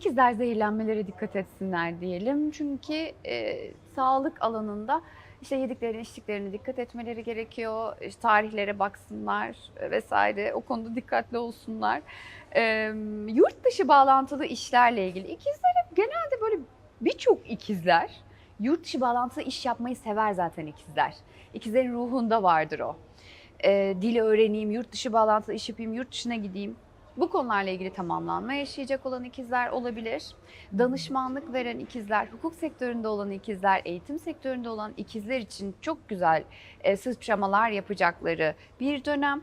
ikizler zehirlenmelere dikkat etsinler diyelim. Çünkü e, sağlık alanında işte yediklerine içtiklerine dikkat etmeleri gerekiyor. İşte tarihlere baksınlar vesaire. O konuda dikkatli olsunlar. E, yurt dışı bağlantılı işlerle ilgili ikizler genelde böyle birçok ikizler yurt dışı bağlantılı iş yapmayı sever zaten ikizler. İkizlerin ruhunda vardır o. E, dil öğreneyim, yurt dışı bağlantılı iş yapayım, yurt dışına gideyim. Bu konularla ilgili tamamlanma yaşayacak olan ikizler olabilir. Danışmanlık veren ikizler, hukuk sektöründe olan ikizler, eğitim sektöründe olan ikizler için çok güzel e, sıçramalar yapacakları bir dönem.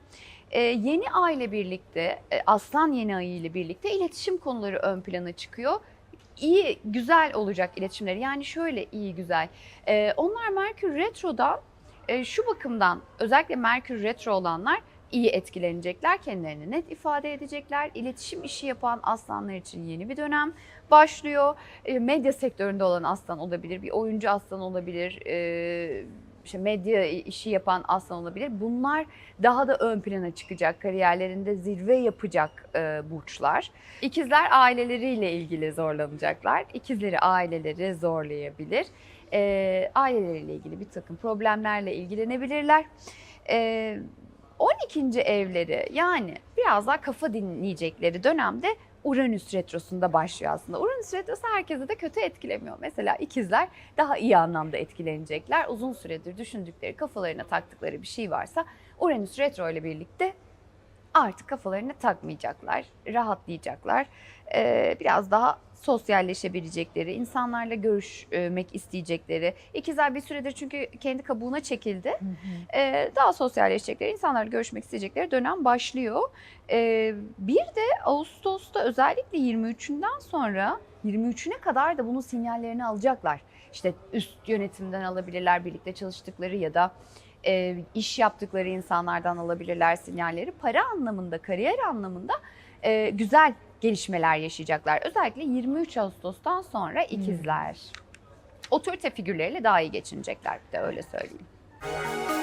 E, yeni ay ile birlikte, e, aslan yeni ayı ile birlikte iletişim konuları ön plana çıkıyor. İyi, güzel olacak iletişimleri. Yani şöyle iyi, güzel. E, onlar Merkür Retro'dan e, şu bakımdan özellikle Merkür Retro olanlar iyi etkilenecekler, kendilerini net ifade edecekler. İletişim işi yapan aslanlar için yeni bir dönem başlıyor. E, medya sektöründe olan aslan olabilir, bir oyuncu aslan olabilir, e, işte medya işi yapan aslan olabilir. Bunlar daha da ön plana çıkacak, kariyerlerinde zirve yapacak e, burçlar. İkizler aileleriyle ilgili zorlanacaklar. İkizleri aileleri zorlayabilir. E, aileleriyle ilgili bir takım problemlerle ilgilenebilirler. 12. evleri yani biraz daha kafa dinleyecekleri dönemde Uranüs retrosunda başlıyor aslında. Uranüs retrosu herkese de kötü etkilemiyor. Mesela ikizler daha iyi anlamda etkilenecekler. Uzun süredir düşündükleri, kafalarına taktıkları bir şey varsa Uranüs retro ile birlikte artık kafalarına takmayacaklar, rahatlayacaklar. Ee, biraz daha sosyalleşebilecekleri, insanlarla görüşmek isteyecekleri. İkizler bir süredir çünkü kendi kabuğuna çekildi. Ee, daha sosyalleşecekleri, insanlarla görüşmek isteyecekleri dönem başlıyor. Ee, bir de Ağustos'ta özellikle 23'ünden sonra 23'üne kadar da bunun sinyallerini alacaklar. İşte üst yönetimden alabilirler birlikte çalıştıkları ya da e, iş yaptıkları insanlardan alabilirler sinyalleri. Para anlamında, kariyer anlamında e, güzel gelişmeler yaşayacaklar. Özellikle 23 Ağustos'tan sonra ikizler. Otorite figürleriyle daha iyi geçinecekler bir de öyle söyleyeyim.